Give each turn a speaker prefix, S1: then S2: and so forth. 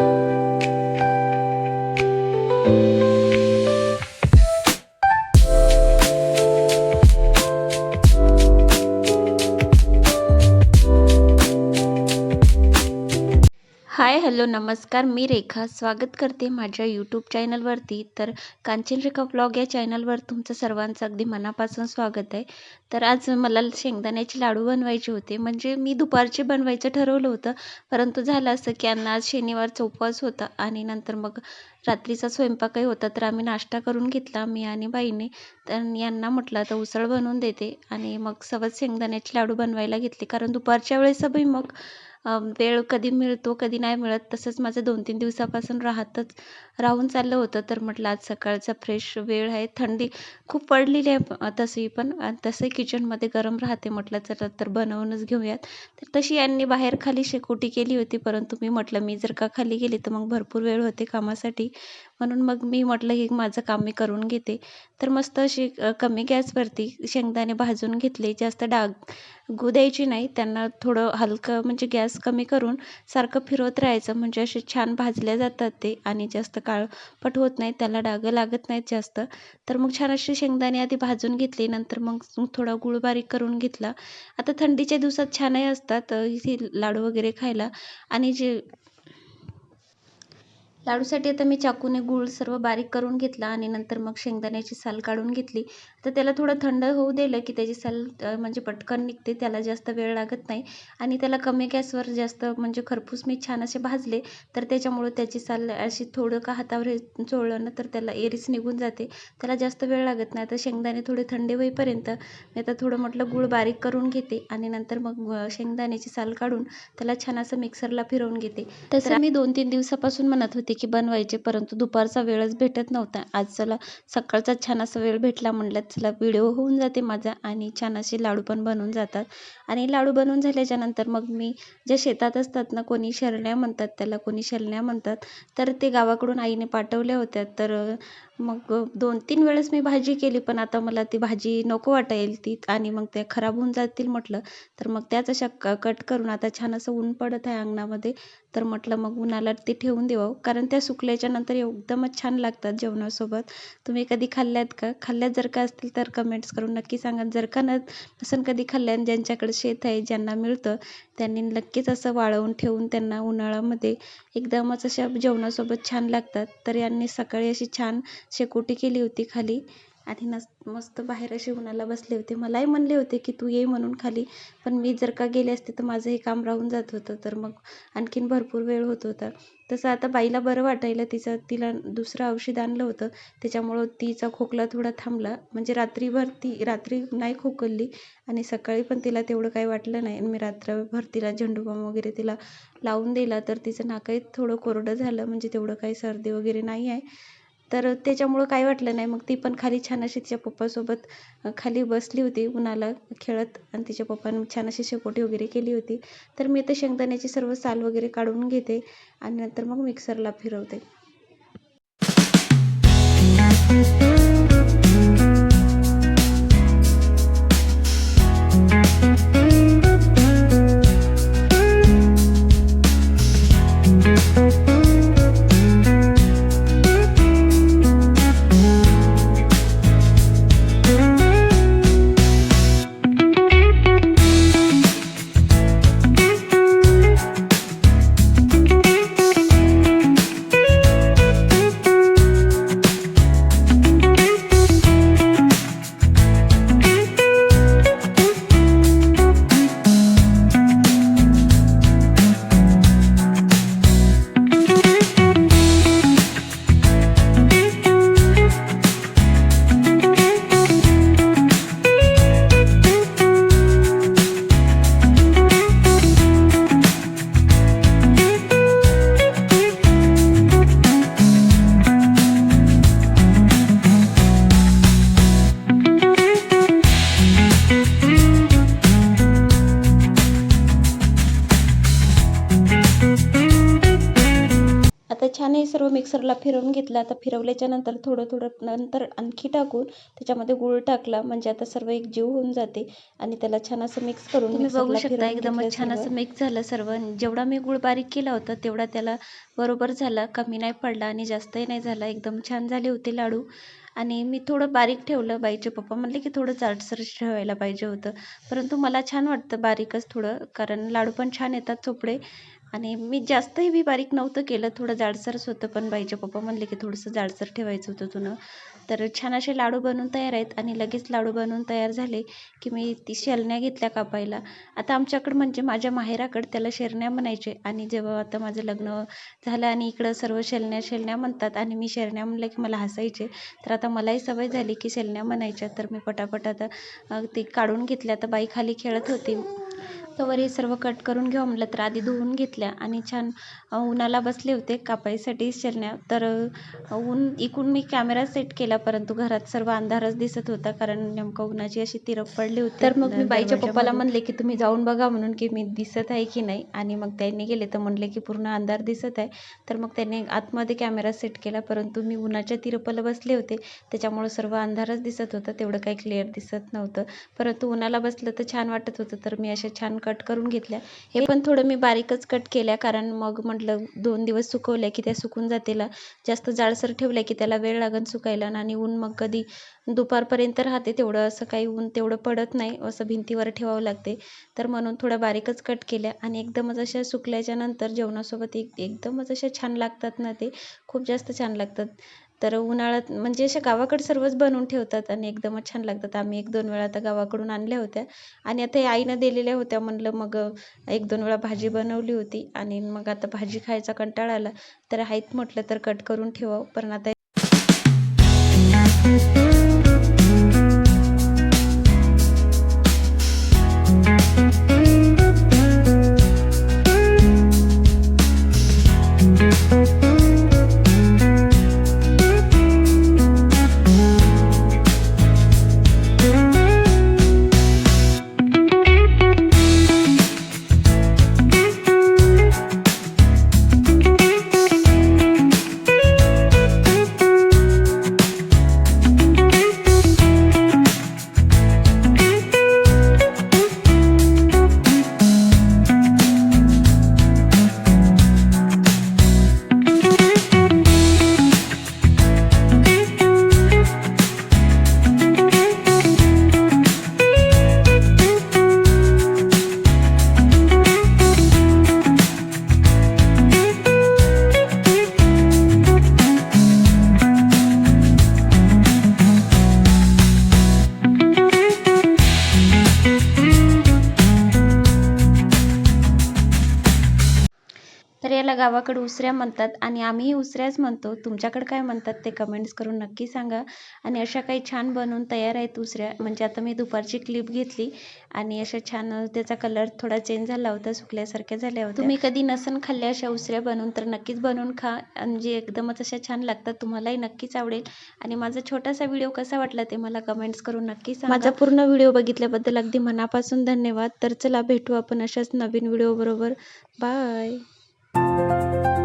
S1: Thank you. Hi hello नमस्कार. मी रेखा. स्वागत करते माझ्या यूट्यूब चॅनलवरती तर कांचन रेखा ब्लॉग या चॅनलवर तुमचं सर्वांचं अगदी मनापासून स्वागत आहे. तर आज मला शेंगदाण्याचे लाडू बनवायचे होते. म्हणजे मी दुपारचे बनवायचं ठरवलं होतं. परंतु झालं असं की यांना आज शनिवारचा उपवास होता आणि नंतर मग रात्रीचा स्वयंपाकही होता. तर आम्ही नाश्ता करून घेतला मी आणि बाईने. तर यांना म्हटलं तर उसळ बनवून देते. आणि मग सवत शेंगदाण्याचे लाडू बनवायला घेतले. कारण दुपारच्या वेळेस मग वेळ कधी मिळतो कधी नाही मिळत तसंच माझं दोन तीन दिवसापासून राहतच राहून चाललं होतं. तर म्हटलं आज सकाळचा फ्रेश वेळ आहे. थंडी खूप पडलेली आहे तशी पण. तसंही किचनमध्ये गरम राहते म्हटलं चला तर बनवूनच घेऊयात. तर तशी यांनी बाहेर खाली शेकोटी केली होती परंतु मी म्हटलं मी जर का खाली गेली तर मग भरपूर वेळ होते कामासाठी. म्हणून मग मी म्हटलं की माझं काम मी करून घेते. तर मस्त अशी कमी गॅसवरती शेंगदाणे भाजून घेतले. जास्त डाग गू द्यायची नाही. त्यांना थोडं हलकं म्हणजे गॅस कमी करून सारखं फिरवत राहायचं. म्हणजे असे छान भाजले जातात ते आणि जास्त काळपट होत नाही. त्याला डागं लागत नाहीत जास्त. तर मग छान असे शेंगदाणे आधी भाजून घेतले. नंतर मग थोडा गुळ बारीक करून घेतला. आता थंडीच्या दिवसात छानही असतात. इथे लाडू वगैरे खायला. आणि जे लाडूसाठी आता मी चाकूने गूळ सर्व बारीक करून घेतला आणि नंतर मग शेंगदाण्याची साल काढून घेतली. तर त्याला थोडं थंड होऊ दिलं की त्याची साल म्हणजे पटकन निघते त्याला जास्त वेळ लागत नाही. आणि त्याला कमी गॅसवर जास्त म्हणजे खरपूस मी छान असे भाजले तर त्याच्यामुळं त्याची साल अशी थोडं का हातावर चोळलं ना तर त्याला एरीच निघून जाते. त्याला जास्त वेळ लागत नाही. तर शेंगदाणे थोडे थंडे होईपर्यंत मी आता थोडं म्हटलं गूळ बारीक करून घेते आणि नंतर मग शेंगदाण्याची साल काढून त्याला छान असं मिक्सरला फिरवून घेते. तसं मी दोन तीन दिवसापासून म्हणत होते की बनवायचे परंतु दुपारचा वेळच भेटत नव्हता. आज चला सकाळचा छान असा वेळ भेटला म्हणलं चला व्हिडिओ होऊन जाते माझा आणि छान असे लाडू पण बनून जातात. आणि लाडू बनवून झाल्याच्यानंतर मग मी ज्या शेतात असतात ना कोणी शरण्या म्हणतात त्याला कोणी शरण्या म्हणतात तर ते गावाकडून आईने पाठवल्या होत्या. तर मग दोन तीन वेळेस मी भाजी केली पण आता मला ती भाजी नको वाटायला ती आणि मग त्या खराब होऊन जातील म्हटलं तर मग त्याच अशा कट करून आता छान असं ऊन पडत आहे अंगणामध्ये तर म्हटलं मग उन्हाला ते ठेवून देवावं कारण त्या सुकल्याच्या नंतर एकदमच छान लागतात जेवणासोबत. तुम्ही कधी खाल्ल्यात का? खाल्ल्यात जर का असतील तर कमेंट्स करून नक्की सांगा. जर का नसन कधी खाल्ल्या ज्यांच्याकडे शेत आहे ज्यांना मिळतं त्यांनी नक्कीच असं वाळवून ठेवून त्यांना उन्हाळ्यामध्ये एकदमच अशा जेवणासोबत छान लागतात. तर यांनी सकाळी अशी छान शेकोटी केली होती खाली. आणि नस मस्त बाहेर असे उन्हाला बसले होते. मलाही म्हणले होते की तू ये म्हणून खाली. पण मी जर का गेले असते तर माझं हे काम राहून जात होतं. तर मग आणखीन भरपूर वेळ होत होता. तसं आता बाईला बरं वाटायला तिचं तिला दुसरं औषध आणलं होतं. त्याच्यामुळं तिचा खोकला थोडा थांबला. म्हणजे रात्रीभर ती रात्री नाही खोकलली आणि सकाळी पण तिला तेवढं काही वाटलं नाही. मी रात्रभर तिला झेंडूबाम वगैरे तिला लावून दिला तर तिचं नाकही थोडं कोरडं झालं. म्हणजे तेवढं काही सर्दी वगैरे नाही आहे. तर त्याच्यामुळं काही वाटलं नाही. मग ती पण खाली छान अशी तिच्या पप्पासोबत खाली बसली होती उन्हाला खेळत आणि तिच्या पप्पानं छान अशी शेकोटी वगैरे केली होती. तर मी ते शेंगदाण्याची सर्व साल वगैरे काढून घेते आणि नंतर मग मिक्सरला फिरवते. आता छान हे सर्व मिक्सरला फिरवून घेतलं. आता फिरवल्याच्या नंतर थोडं थोडं नंतर आणखी टाकून त्याच्यामध्ये गूळ टाकला. म्हणजे आता सर्व एक जीव होऊन जाते. आणि त्याला छान असं मिक्स करून तुम्ही बघू शकता एकदम छान असं मिक्स झालं सर्व. जेवढा मी गूळ बारीक केला होता तेवढा त्याला बरोबर झाला. कमी नाही पडला आणि जास्तही नाही झाला. एकदम छान झाले होते लाडू. आणि मी थोडं बारीक ठेवलं बाईचे पप्पा. म्हणले की थोडं जाडसर ठेवायला पाहिजे होतं. परंतु मला छान वाटतं बारीकच थोडं. कारण लाडू पण छान येतात चोपडे. आणि मी जास्तही बी बारीक नव्हतं केलं. थोडं जाडसरच होतं पण बाईचे पप्पा म्हणले की थोडंसं जाडसर ठेवायचं होतं तुनं. तर छान असे लाडू बनवून तयार आहेत आणि लगेच लाडू बनवून तयार झाले की मी ती शेलण्या घेतल्या कापायला. आता आमच्याकडं म्हणजे माझ्या माहेराकडं त्याला शेरण्या म्हणायचे आणि जेव्हा आता माझं लग्न झालं आणि इकडं सर्व शेलण्या शेलण्या म्हणतात आणि मी शेरण्या म्हणलं की मला हसायचे तर आता मलाही सवय झाली की शेलण्या म्हणायच्या. तर मी पटापट आता ते काढून घेतल्या. तर बाई खाली खेळत होती. तोवर हे सर्व कट करून घेऊ म्हटलं तर आधी धुवून घेतल्या आणि छान उन्हाला बसले होते कापायसाठी शेरण्या. तर ऊन इकडून मी कॅमेरा सेट केला परंतु घरात सर्व अंधारच दिसत होता कारण नेमकं उन्हाची अशी तिरप पडली होती. तर मग मी बाईच्या पप्पाला म्हणले की तुम्ही जाऊन बघा म्हणून की मी दिसत आहे की नाही. आणि मग त्यांनी गेले तर म्हणले की पूर्ण अंधार दिसत आहे. तर मग त्यांनी आतमध्ये कॅमेरा सेट केला परंतु मी उन्हाच्या तिरपाला बसले होते. त्याच्यामुळं सर्व अंधारच दिसत होता तेवढं काही क्लिअर दिसत नव्हतं. परंतु उन्हाला बसलं तर छान वाटत होतं तर मी अशा छान कट करून घेतल्या. हे पण थोडं मी बारीकच कट केल्या कारण मग म्हटलं दोन दिवस सुकवल्या की त्या सुकून जातील. जास्त जाडसर ठेवल्या की त्याला वेळ लागेल सुकायला आणि ऊन मग कधी दुपारपर्यंत राहते तेवढं असं काही ऊन तेवढं पडत नाही असं भिंतीवर ठेवावं लागते. तर म्हणून थोडं बारीकच कट केल्या आणि एकदमच अशा सुकल्याच्या नंतर जेवणासोबत एक एकदमच अशा छान लागतात ना ते. खूप जास्त छान लागतात. तर उन्हाळ्यात म्हणजे अशा गावाकडे सर्वच बनवून ठेवतात आणि एकदमच छान लागतात. आम्ही एक दोन वेळा आता गावाकडून आणल्या होत्या आणि आता हे आईनं दिलेल्या होत्या म्हणलं मग एक दोन वेळा भाजी बनवली होती आणि मग आता भाजी खायचा कंटाळा आला. तर आहेत म्हटलं तर कट करून ठेवावं. पण आता गावाकडे उसऱ्या म्हणतात आणि आम्हीही उसऱ्याच म्हणतो. तुमच्याकडे काय म्हणतात ते कमेंट्स करून नक्की सांगा. आणि अशा काही छान बनवून तयार आहेत उसऱ्या. म्हणजे आता मी दुपारची क्लिप घेतली आणि अशा छान त्याचा कलर थोडा चेंज झाला होता सुकल्यासारख्या झाल्या होत्या. तुम्ही कधी नसन खाल्ल्या अशा उसऱ्या बनवून तर नक्कीच बनवून खा. म्हणजे एकदमच अशा छान लागतात तुम्हालाही नक्कीच आवडेल. आणि माझा छोटासा व्हिडिओ कसा वाटला ते मला कमेंट्स करून नक्की सांगा. माझा पूर्ण व्हिडिओ बघितल्याबद्दल अगदी मनापासून धन्यवाद. तर चला भेटू आपण अशाच नवीन व्हिडिओ बरोबर. Bye Música